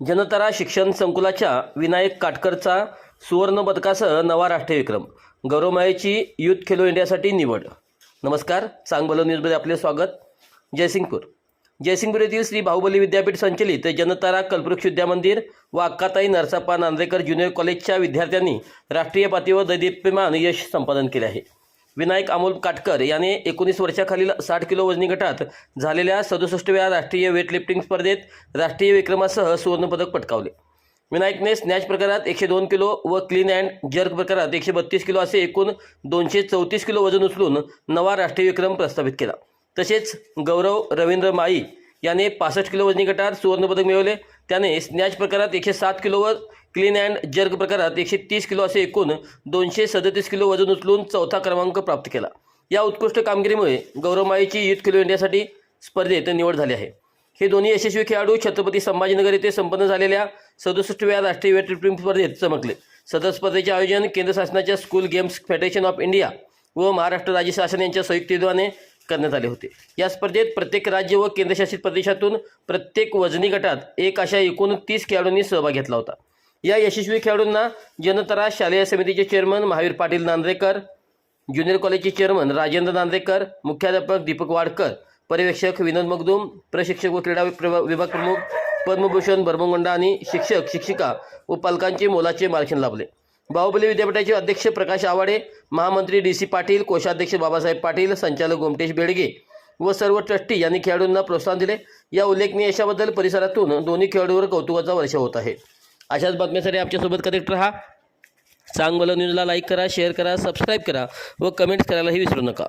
जनतारा शिक्षण संकुलाच्या विनायक काटकरचा सुवर्ण पदकासह नवा राष्ट्रीय विक्रम गौरवमायेची युथ खेलो इंडियासाठी निवड. नमस्कार सांगबलो न्यूजमध्ये आपले स्वागत. जयसिंगपूर. जयसिंगपूर येथील श्री बाहुबली विद्यापीठ संचलित जनतारा कल्पवृक्ष विद्यामंदिर व अक्काताई नरसाप्पा नांद्रेकर ज्युनियर कॉलेजच्या विद्यार्थ्यांनी राष्ट्रीय पातळीवर दैदिप्यमान यश संपादन केले आहे. विनायक अमोल काटकर याने एकोणीस वर्षाखालील साठ किलो वजनी गटात झालेल्या सदुसष्टव्या राष्ट्रीय वेटलिफ्टिंग स्पर्धेत राष्ट्रीय विक्रमासह सुवर्णपदक पटकावले. विनायकने स्नॅच प्रकारात एकशे दोन किलो व क्लीन अँड जर्क प्रकारात एकशे बत्तीस किलो असे एकूण दोनशे चौतीस किलो वजन उचलून नवा राष्ट्रीय विक्रम प्रस्थापित केला. तसेच गौरव रवींद्र माई याने पासष्ट किलो वजनी गटात सुवर्णपदक मिळवले. त्याने स्नॅच प्रकारात एकशे सात किलो व क्लीन अँड जर्क प्रकारात एकशे तीस किलो असे एकूण दोनशे सदतीस किलो वजन उचलून चौथा क्रमांक प्राप्त केला. या उत्कृष्ट कामगिरीमुळे गौरवमाईची युथ खेलो इंडियासाठी स्पर्धेत निवड झाली आहे. हे दोन्ही यशस्वी खेळाडू छत्रपती संभाजीनगर येथे संपन्न झालेल्या सदुसष्टव्या राष्ट्रीय वेटलिफ्टिंग स्पर्धेत चमकले. सदर स्पर्धेचे आयोजन केंद्र शासनाच्या school games federation of India व महाराष्ट्र राज्य शासन यांच्या संयुक्त विद्वाने करण्यात आले होते. या स्पर्धेत प्रत्येक राज्य व केंद्रशासित प्रदेशातून प्रत्येक वजनी गटात एक अशा एकूण तीस खेळाडूंनी सहभाग घेतला होता. या यशस्वी खेळाडूंना जनतरा शालेय समितीचे चेअरमन महावीर पाटील नांद्रेकर ज्युनियर कॉलेजचे चेअरमन राजेंद्र नांद्रेकर मुख्याध्यापक दीपक वाडकर पर्यवेक्षक विनोद मगदूम प्रशिक्षक व क्रीडा विभाग प्रमुख पद्मभूषण बर्मगोंडा आणि शिक्षक शिक्षिका व पालकांचे मोलाचे मार्गदर्शन लाभले. बाहुबली विद्यापीठाचे अध्यक्ष प्रकाश आवाडे महामंत्री डी सी पाटील कोषाध्यक्ष बाबासाहेब पाटील संचालक गोमटेश बेडगे व सर्व ट्रस्टी यांनी खेळाडूंना प्रोत्साहन दिले. या उल्लेखनीय यशाबद्दल परिसरातून दोन्ही खेळाडूवर कौतुकाचा वर्ष होत आहे. अशाच बातम्यांसाठी आमच्यासोबत कनेक्ट राहा. सांग न्यूजला लाईक करा शेअर करा सबस्क्राईब करा व कमेंट्स करायलाही विसरू नका.